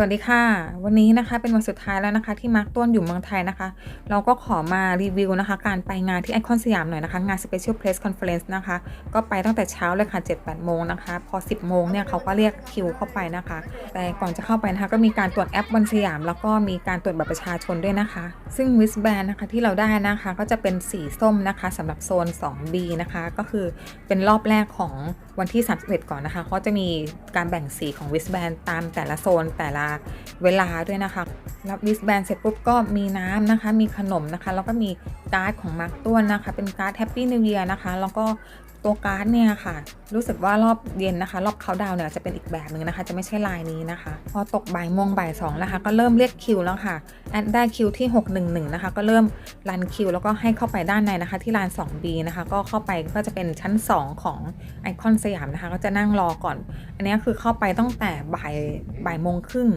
สวัสดีค่ะ วันนี้นะคะเป็นวันสุดท้ายแล้วนะคะ ที่มาร์คต้นอยู่เมืองไทยนะคะ เราก็ขอมารีวิวนะคะ การไปงานที่ไอคอนสยามหน่อยนะคะ งาน Special Press Conference นะคะ ก็ไปตั้งแต่เช้าเลยค่ะ7-8โมงนะคะ พอ 10 โมงเนี่ยเขาก็เรียกคิวเข้าไปนะคะ แต่ก่อนจะเข้าไปนะคะก็มีการตรวจแอปวันสยาม แล้วก็มีการตรวจบัตรประชาชนด้วยนะคะ ซึ่งวิสแบนนะคะที่เราได้นะคะก็จะเป็นสีส้มนะคะสำหรับโซน 2B นะคะ ก็คือเป็นรอบแรกของวันที่31ก่อนนะคะเขาจะมีการแบ่งสีของวิสแบนตามแต่ละโซนแต่ละเวลาด้วยนะคะ รับวิสแบนเสร็จปุ๊บก็มีน้ำนะคะ มีขนมนะคะ แล้วก็มีการ์ดของมาร์กต้วนนะคะ เป็นการ์ดแฮปปี้นิวเยียนะคะ แล้วก็ ตัวการ์ดเนี่ยค่ะ รู้สึกว่ารอบเย็นนะคะ รอบเขาดาวเนี่ยจะเป็นอีกแบบหนึ่งนะคะ จะไม่ใช่ลายนี้นะคะ พอตกบ่ายโมงบ่ายสองนะคะ ก็เริ่มเรียกคิวแล้วค่ะแอดได้คิวที่ 611 นะคะ ก็เริ่มรันคิวแล้วก็ให้เข้าไปด้านในนะคะ ที่ลาน 2B นะคะ ก็เข้าไปก็จะเป็นชั้น 2 ของไอคอนสยามนะคะ ก็จะนั่งรอก่อน อันนี้คือเข้าไปตั้งแต่บ่ายบ่ายโมงครึ่ง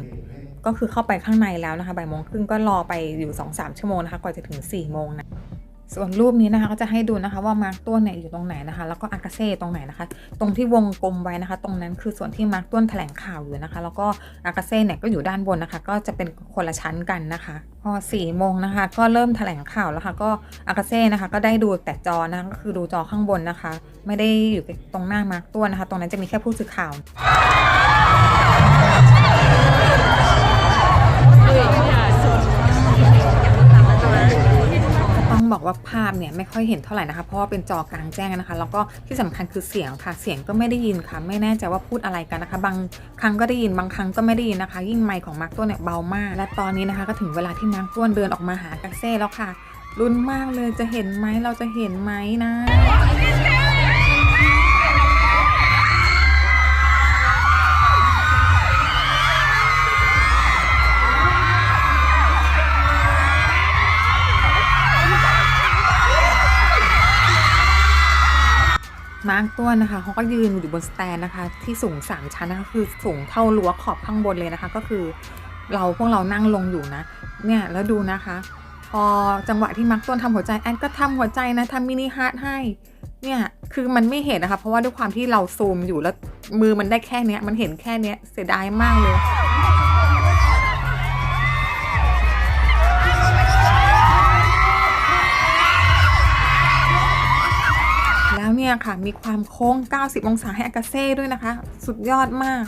ก็คือเข้าไปข้างในแล้วนะคะบ่ายโมงครึ่งก็รอไปอยู่ 2-3 ชั่วโมงนะคะ กว่าจะถึง4โมงนะ ส่วนรูปนี้นะคะก็จะให้ดูนะคะว่ามาร์กต้วนเนี่ยอยู่ตรงไหนนะคะ แล้วก็อากาเซ่ตรงไหนนะคะ ตรงที่วงกลมไว้นะคะ ตรงนั้นคือส่วนที่มาร์กต้วนแถลงข่าวอยู่นะคะ แล้วก็อากาเซ่เนี่ยก็อยู่ด้านบนนะคะ ก็จะเป็นคนละชั้นกันนะคะ พอ4ี่โมงนะคะ ก็เริ่มแถลงข่าวแล้วค่ะ ก็อากาเซ่นะคะ ก็ได้ดูแต่จอนะคะก็คือดูจอข้างบนนะคะ ไม่ได้อยู่ตรงหน้ามาร์กต้วนนะคะ ตรงนั้นจะมีแค่ผู้สื่อข่าว บอกว่าภาพเนี่ยไม่ค่อยเห็นเท่าไหร่นะคะ เพราะว่าเป็นจอกลางแจ้งนะคะ แล้วก็ที่สำคัญคือเสียงค่ะ เสียงก็ไม่ได้ยินค่ะ ไม่แน่ใจว่าพูดอะไรกันนะคะ บางครั้งก็ได้ยิน บางครั้งก็ไม่ได้ยินนะคะ ยิ่งไมค์ของมาร์กตัวเนี่ยเบามาก และตอนนี้นะคะก็ถึงเวลาที่มาร์กต้วนเดินออกมาหากาเซ่แล้วค่ะ รุนมากเลย จะเห็นไหมเราจะเห็นไหมนะ มาร์กตัวนะคะเขาก็ยืนอยู่บนสแตนนะคะ ที่สูง 3 ชั้นนะคะคือสูงเท่ารั้วขอบข้างบนเลยนะคะ ก็คือเราพวกเรานั่งลงอยู่นะ เนี่ยแล้วดูนะคะ พอจังหวะที่มาร์กต้นทำหัวใจแอนก็ทำหัวใจนะทำมินิฮาร์ทให้ เนี่ยคือมันไม่เห็นนะคะ เพราะว่าด้วยความที่เราซูมอยู่แล้วมือมันได้แค่เนี้ยมันเห็นแค่เนี้ยเสียดายมากเลย ค่ะ มีความโค้ง 90 องศาให้อากาเซ่ด้วยนะคะ สุดยอดมาก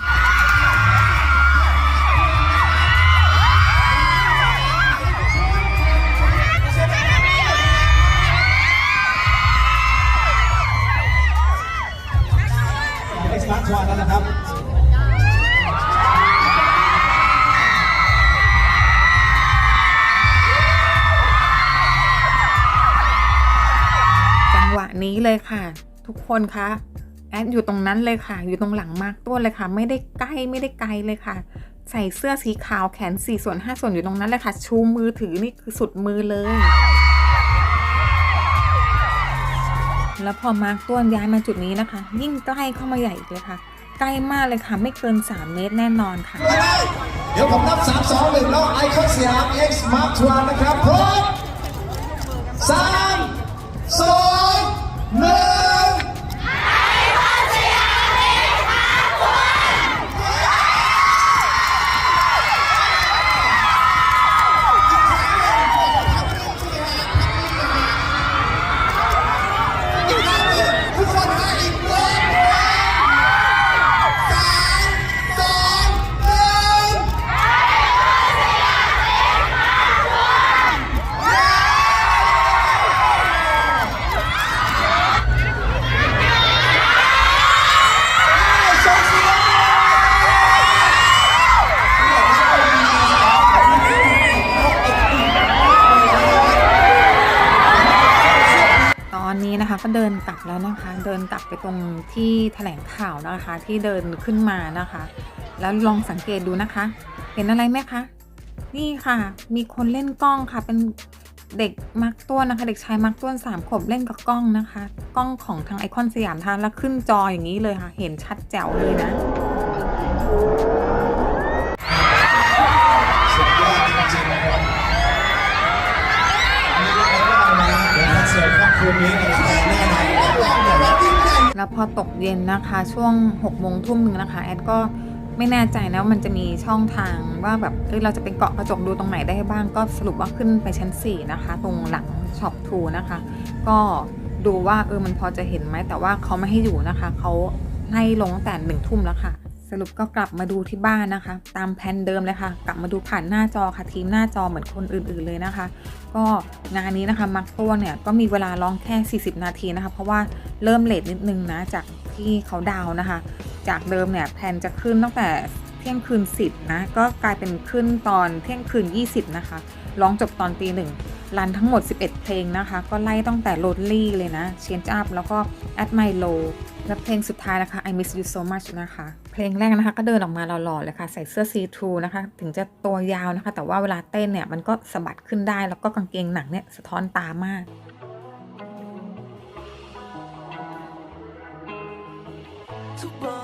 คนคะแอดอยู่ตรงนั้นเลยค่ะ อยู่ตรงหลังมาร์กต้นเลยค่ะ ไม่ได้ใกล้ไม่ได้ไกลเลยค่ะ ใส่เสื้อสีขาวแขน4ส่วน5ส่วนอยู่ตรงนั้นเลยค่ะ ชูมือถือนี่คือสุดมือเลย แล้วพอมาร์กต้นย้ายมาจุดนี้นะคะ ยิ่งใกล้เข้ามาใหญ่อีกเลยค่ะ ใกล้มากเลยค่ะ ไม่เกิน 3 เมตรแน่นอนค่ะ เดี๋ยวผมนับ 3 2 1 แล้วไอคอนสยาม X Mark 1นะครับพร้อมสามสองหนึ่ง ก็เดินกลับแล้วนะคะ เดินกลับไปตรงที่แถลงข่าวนะคะ ที่เดินขึ้นมานะคะ แล้วลองสังเกตดูนะคะ เห็นอะไรไหมคะ นี่ค่ะ มีคนเล่นกล้องค่ะ เป็นเด็กมาร์กต้วนนะคะ เด็กชายมาร์กต้วนสามขวบเล่นกับกล้องนะคะ กล้องของทางไอคอนสยามทางแล้วขึ้นจออย่างนี้เลยค่ะ เห็นชัดแจ๋วเลยนะสุดยอดจริงๆนะครับเดี๋ยวเสิร์ตครับคืนนี้ แล้วพอตกเย็นนะคะ ช่วง6กโมงทุ่มหนึ่งนะคะ แอดก็ไม่แน่ใจนะว่ามันจะมีช่องทางว่าแบบเอ้ยเราจะเป็นเกาะกระจกดูตรงไหนได้บ้างก็สรุปว่าขึ้นไปชั้น 4 นะคะ ตรงหลังช็อปทูนะคะ ก็ดูว่าเออมันพอจะเห็นไหมแต่ว่าเขาไม่ให้อยู่นะคะเขาให้ลงแต่หนึ่งทุ่มแล้วค่ะ รุปก็กลับมาดูที่บ้านนะคะ ตามแผนเดิมเลยค่ะ กลับมาดูผ่านหน้าจอค่ะทีมหน้าจอเหมือนคนอื่นๆเลยนะคะ ก็งานนี้นะคะมักตัวเนี่ยก็มีเวลาร้องแค่ 40 นาทีนะคะ เพราะว่าเริ่มเลทนิดนึงนะจากที่เขาดาวน์นะคะ จากเดิมเนี่ยแผนจะขึ้นตั้งแต่เที่ยงคืน 10นะก็กลายเป็นขึ้นตอนเที่ยงคืน 20 นะคะร้องจบตอนตีหนึ่ง รันทั้งหมด 11 เพลงนะคะ ก็ไล่ตั้งแต่ Lonely เลยนะ Change Up แล้วก็ At My Low และเพลงสุดท้ายนะคะ I Miss You So Much นะคะ เพลงแรกนะคะ ก็เดินออกมาหล่อๆเลยค่ะ ใส่เสื้อ See Through นะคะ ถึงจะตัวยาวนะคะ แต่ว่าเวลาเต้นเนี่ย มันก็สะบัดขึ้นได้ แล้วก็กางเกงหนังเนี่ยสะท้อนตามาก Two bottles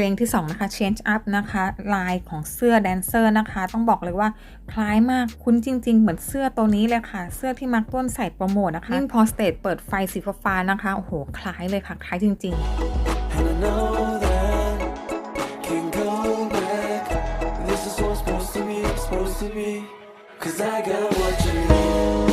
ลงที่ 2 นะคะ Change Up นะคะ ลายของเสื้อแดนเซอร์นะคะ ต้องบอกเลยว่าคล้ายมากคุ้นจริง ๆ เหมือนเสื้อตัวนี้เลยค่ะ เสื้อที่มาร์คต้นใส่โปรโมทนะคะยิ่งพอสเตจเปิดไฟสีฟ้าๆนะคะ โอ้โห คล้ายเลยค่ะ คล้ายจริงๆ And I know that can't go back. This is what's supposed to be, supposed to be. Cause I got what you need.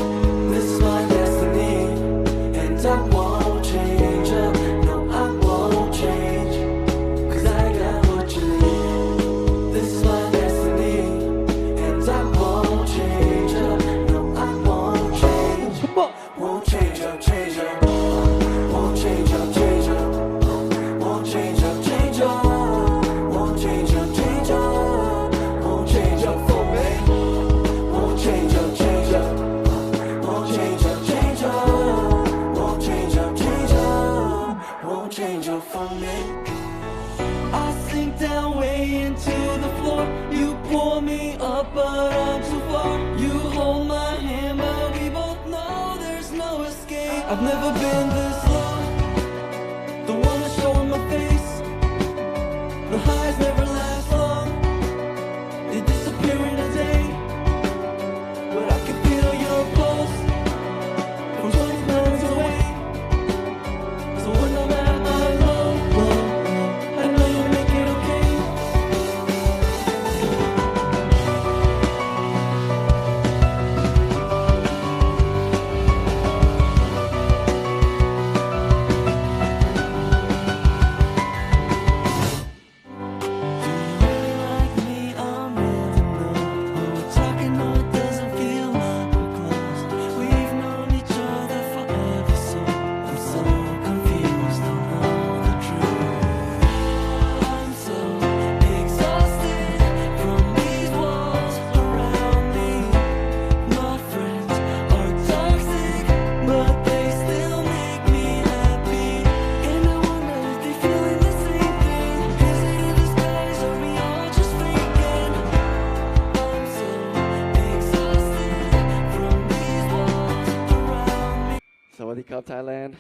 Thailand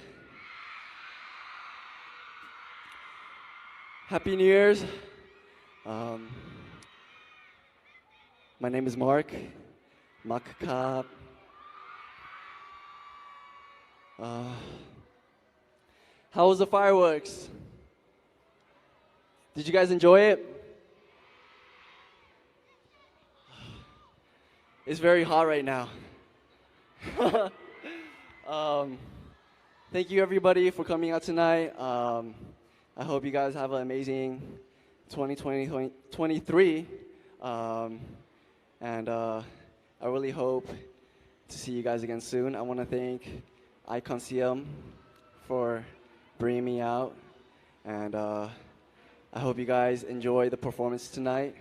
Happy New Year's um, My name is Mark Mark uh, How was the fireworks? Did you guys enjoy it? It's very hot right now. um, thank you everybody for coming out tonight. Um, I hope you guys have an amazing 2020, 2023. Um, and uh, I really hope to see you guys again soon. I want to thank Icon CM for bringing me out. And uh, I hope you guys enjoy the performance tonight.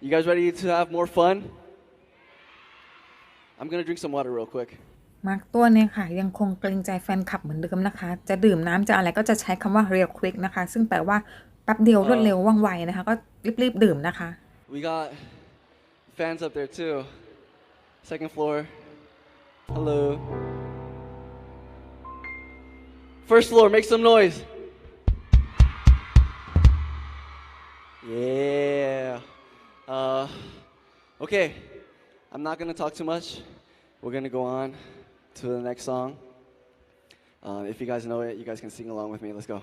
You guys ready to have more fun? I'm gonna drink some water real quick. มาร์กตัวเนี่ยค่ะ ยังคงเกรงใจแฟนคลับเหมือนเดิมนะคะ จะดื่มน้ำจะอะไรก็จะใช้คำว่า real quick นะคะ ซึ่งแปลว่าแป๊บเดียวรวดเร็วว่องไวนะคะ ก็รีบๆดื่มนะคะ We got fans up there too. Second floor. Hello. First floor, make some noise. Yeah. Uh, okay. I'm not gonna talk too much. We're gonna go on to the next song. Uh, if you guys know it, you guys can sing along with me. Let's go.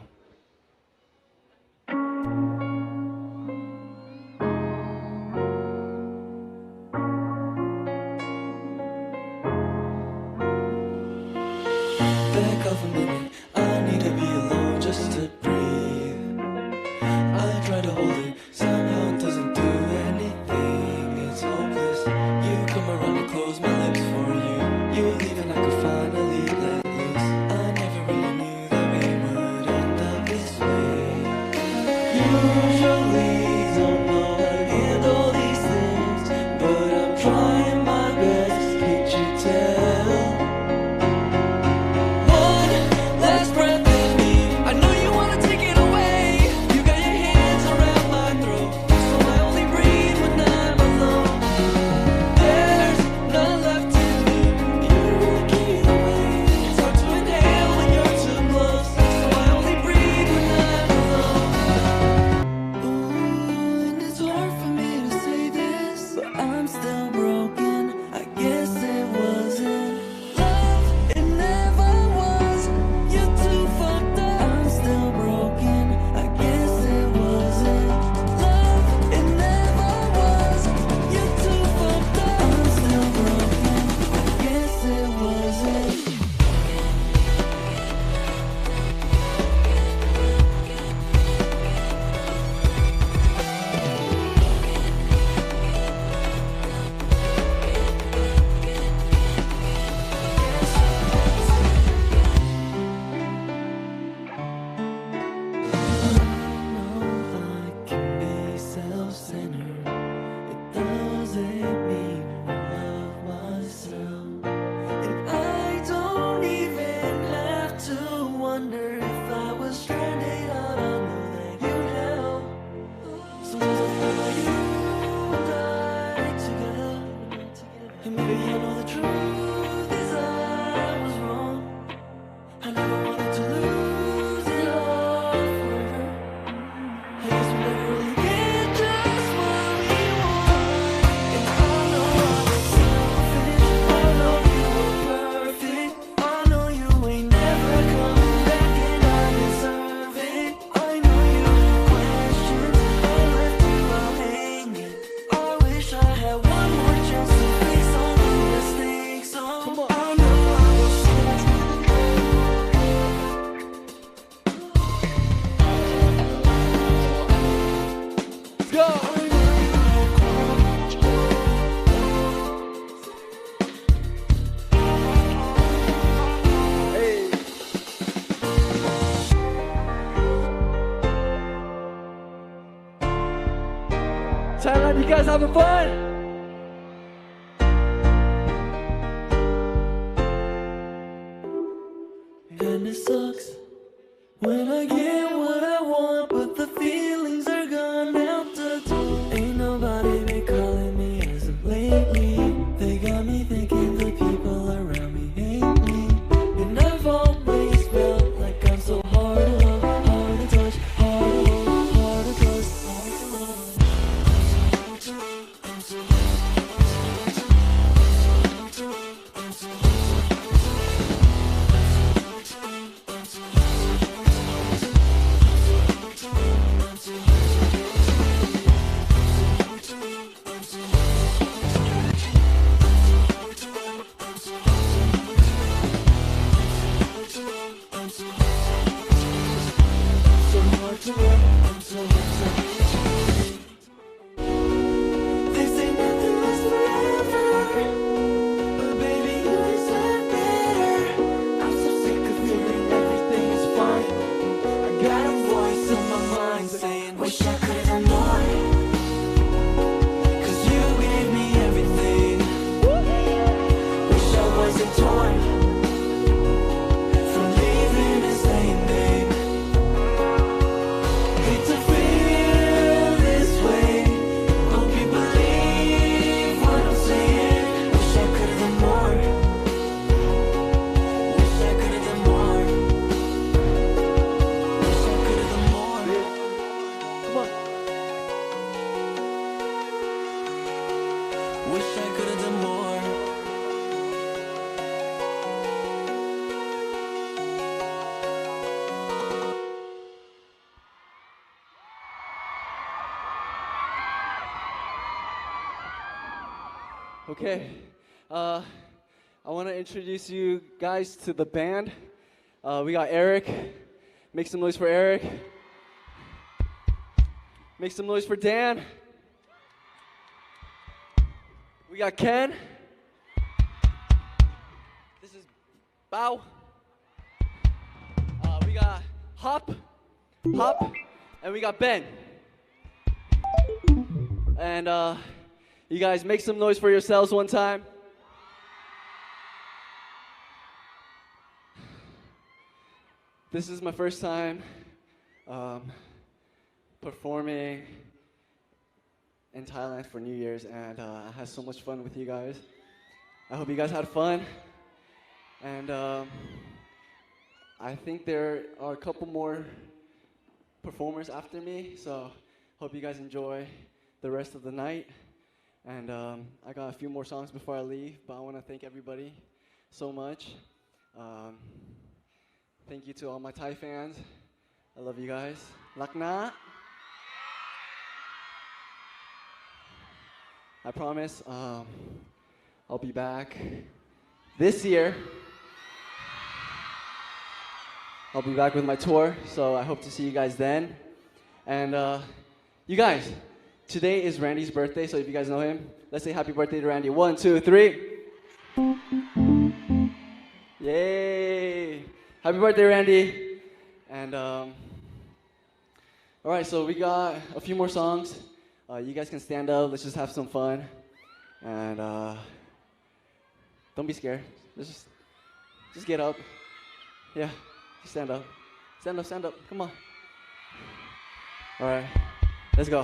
Okay. Uh, I want to introduce you guys to the band. Uh, we got Eric. Make some noise for Eric. Make some noise for Dan. We got Ken. This is Bao. Uh, we got Hop, Hop, and we got Ben. And uh, you guys make some noise for yourselves one time. This is my first time um, performing in Thailand for New Year's, and uh, I had so much fun with you guys. I hope you guys had fun. And um, I think there are a couple more performers after me, so hope you guys enjoy the rest of the night. And um, I got a few more songs before I leave, but I want to thank everybody so much. Um, thank you to all my Thai fans. I love you guys. Lakna. I promise um, I'll be back this year. I'll be back with my tour, so I hope to see you guys then. And uh, you guys, today is Randy's birthday, so if you guys know him, let's say happy birthday to Randy. One, two, three. Yay! Happy birthday, Randy. And um, all right, so we got a few more songs. Uh, you guys can stand up. Let's just have some fun. And uh, don't be scared. Let's just just get up. Yeah, just stand up. Stand up, stand up. Come on. All right, let's go.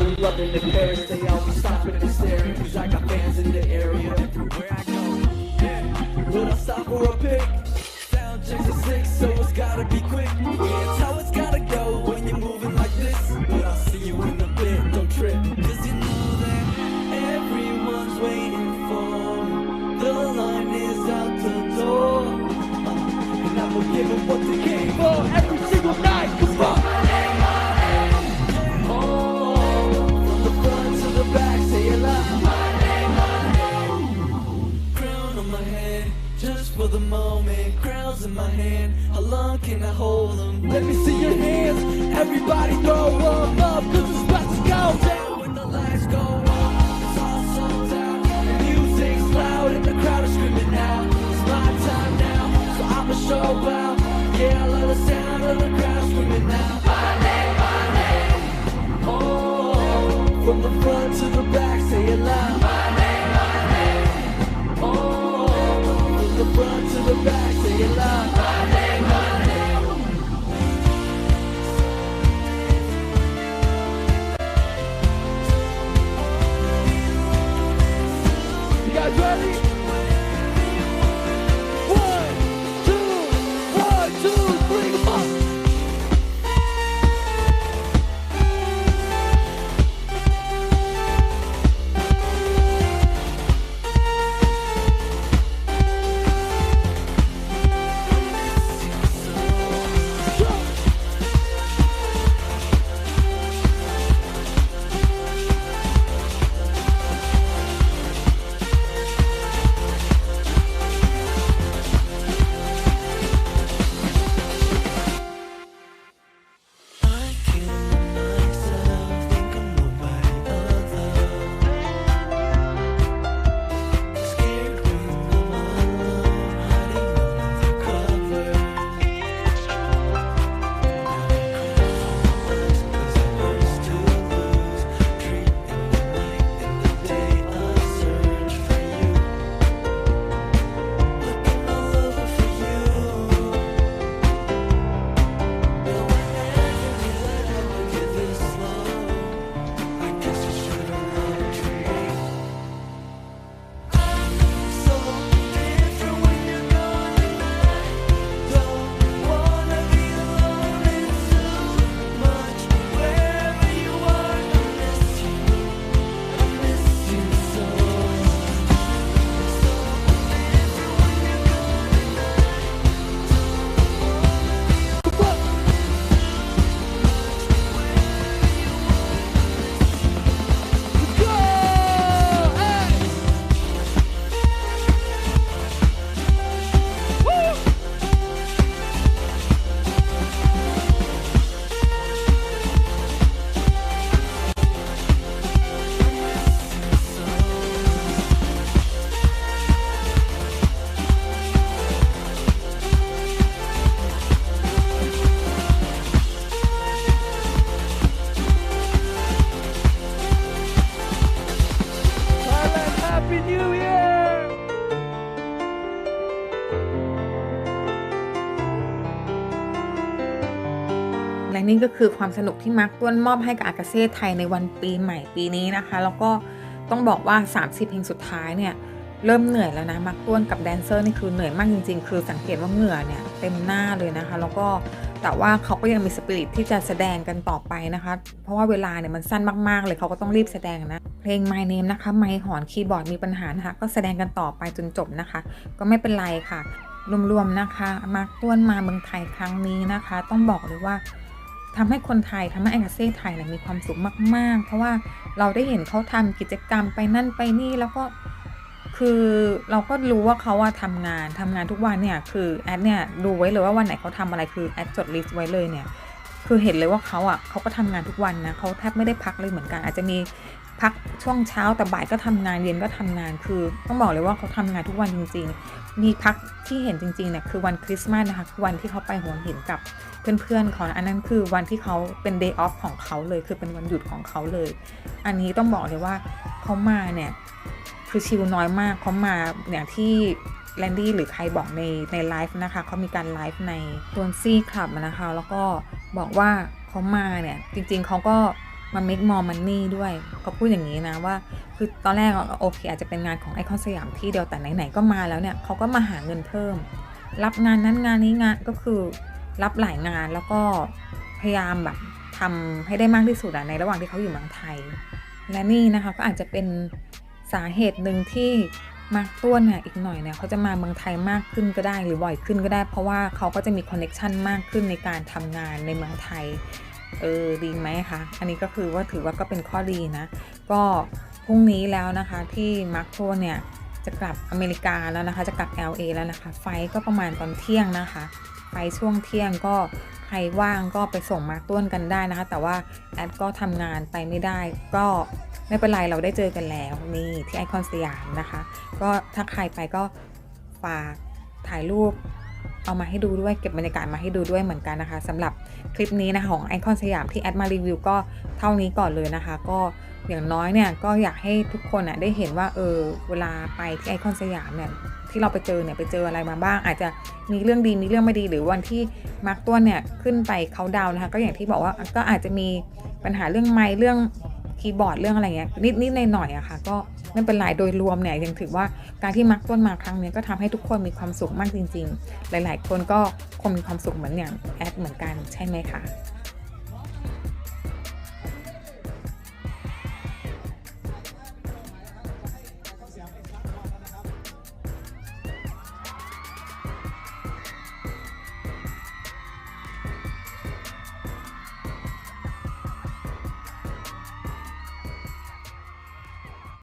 In London and Paris, they be stopping and staring. Cause I got fans in the area everywhere I go. Yeah. Will I stop for a pic? Sound checks are six, so it's gotta be quick. Yeah, it's how it's gotta go when you're moving like this. But I'll see you in a bit, don't trip. Cause you know that everyone's waiting for me. The line is out the door. And I'ma give them what they for the moment. Crowns in my hand, how long can I hold them? Let me see your hands, everybody throw 'em up, cause it's about to go down ก็คือความสนุกที่มาร์คต้วนมอบให้กับอากาเซ่ไทยในวันปีใหม่ปีนี้นะคะ แล้วก็ต้องบอกว่า 30 เพลงสุดท้ายเนี่ยเริ่มเหนื่อยแล้วนะมาร์คต้วนกับแดนเซอร์นี่คือเหนื่อยมากจริง ๆ คือสังเกตว่าเหงื่อเนี่ยเต็มหน้าเลยนะคะ แล้วก็แต่ว่าเขาก็ยังมีสปิริตที่จะแสดงกันต่อไปนะคะ เพราะว่าเวลาเนี่ยมันสั้นมากๆ เลยเขาก็ต้องรีบแสดงนะ เพลง My Name นะคะ ไมค์หอนคีย์บอร์ดมีปัญหานะคะ ก็แสดงกันต่อไปจนจบนะคะ ก็ไม่เป็นไรค่ะ รวมๆนะคะ มาร์คต้วนมาเมืองไทยครั้งนี้นะคะ ต้องบอกเลยว่า ทำให้คนไทยทำให้แองกาเซ่ไทยเนี่ยมีความสุขมาก ๆ เพราะว่าเราได้เห็นเขาทำกิจกรรมไปนั่นไปนี่แล้วก็คือเราก็รู้ว่าเขาอะทำงานทำงานทุกวันเนี่ยคือแอดเนี่ยดูไว้เลยว่าวันไหนเขาทำอะไรคือแอดจดลิสต์ไว้เลยเนี่ยคือเห็นเลยว่าเขาอะเขาก็ทำงานทุกวันนะเขาแทบไม่ได้พักเลยเหมือนกัน อาจจะมีพักช่วงเช้าแต่บ่ายก็ทำงานเย็นก็ทำงานคือต้องบอกเลยว่าเขาทำงานทุกวันจริง ๆ มีพักที่เห็นจริงๆเนี่ยคือวันคริสต์มาสนะคะคือวันที่เขาไปหัวหินกับ เพื่อนๆเขานะอันนั้นคือวันที่เขาเป็น day off ของเขาเลย คือเป็นวันหยุดของเขาเลย อันนี้ต้องบอกเลยว่าเขามาเนี่ยคือชิลน้อยมากเขามาอย่างที่แลนดี้หรือใครบอกในในไลฟ์นะคะเขามีการไลฟ์ในตัวซี่คลับนะคะ แล้วก็บอกว่าเขามาเนี่ย จริงๆเขาก็มา make more money ด้วยเขาพูดอย่างนี้นะว่า คือตอนแรกโอเค อาจจะเป็นงานของไอคอนสยามที่เดียวแต่ไหนๆก็มาแล้วเนี่ยเขาก็มาหาเงินเพิ่ม รับงานนั้นงานนี้งานก็คือ รับหลายงานแล้วก็พยายามแบบทำให้ได้มากที่สุดอะในระหว่างที่เขาอยู่เมืองไทย และนี่นะคะก็อาจจะเป็นสาเหตุหนึ่งที่มาร์คต้วนเนี่ยอีกหน่อยเนี่ยเขาจะมาเมืองไทยมากขึ้นก็ได้หรือบ่อยขึ้นก็ได้ เพราะว่าเขาก็จะมีคอนเน็ชันมากขึ้นในการทำงานในเมืองไทย เออดีไหมคะอันนี้ก็คือว่าถือว่าก็เป็นข้อดีนะ ก็พรุ่งนี้แล้วนะคะที่มาร์คโทนเนี่ยจะกลับอเมริกาแล้วนะคะ จะกลับ LA แล้วนะคะ ไฟก็ประมาณตอนเที่ยงนะคะ ไฟล์ช่วงเที่ยงก็ใครว่างก็ไปส่งมาร์กต้วนกันได้นะคะ แต่ว่าแอดก็ทำงานไปไม่ได้ ก็ไม่เป็นไรเราได้เจอกันแล้วนี่ที่ไอคอนสยามนะคะ ก็ถ้าใครไปก็ฝากถ่ายรูปเอามาให้ดูด้วยเก็บบรรยากาศมาให้ดูด้วยเหมือนกันนะคะสำหรับ คลิปนี้นะคะของไอคอนสยามที่แอดมารีวิวก็เท่านี้ก่อนเลยนะคะ ก็อย่างน้อยเนี่ยก็อยากให้ทุกคนอะได้เห็นว่าเออเวลาไปที่ไอคอนสยามเนี่ยที่เราไปเจอเนี่ยไปเจออะไรมาบ้าง อาจจะมีเรื่องดีมีเรื่องไม่ดีหรือวันที่มาร์กตัวเนี่ยขึ้นไปเขาดาวนะคะก็อย่างที่บอกว่าก็อาจจะมีปัญหาเรื่องไม้เรื่อง คีย์บอร์ดเรื่องอะไรเงี้ยนิดนิดหน่อยๆอะค่ะ ก็ไม่เป็นไรโดยรวมเนี่ยยังถือว่าการที่มักต้นมาครั้งนี้ก็ทำให้ทุกคนมีความสุขมากจริง ๆ หลาย ๆ คนก็คงมีความสุขเหมือนอย่างแอดเหมือนกันใช่ไหมคะ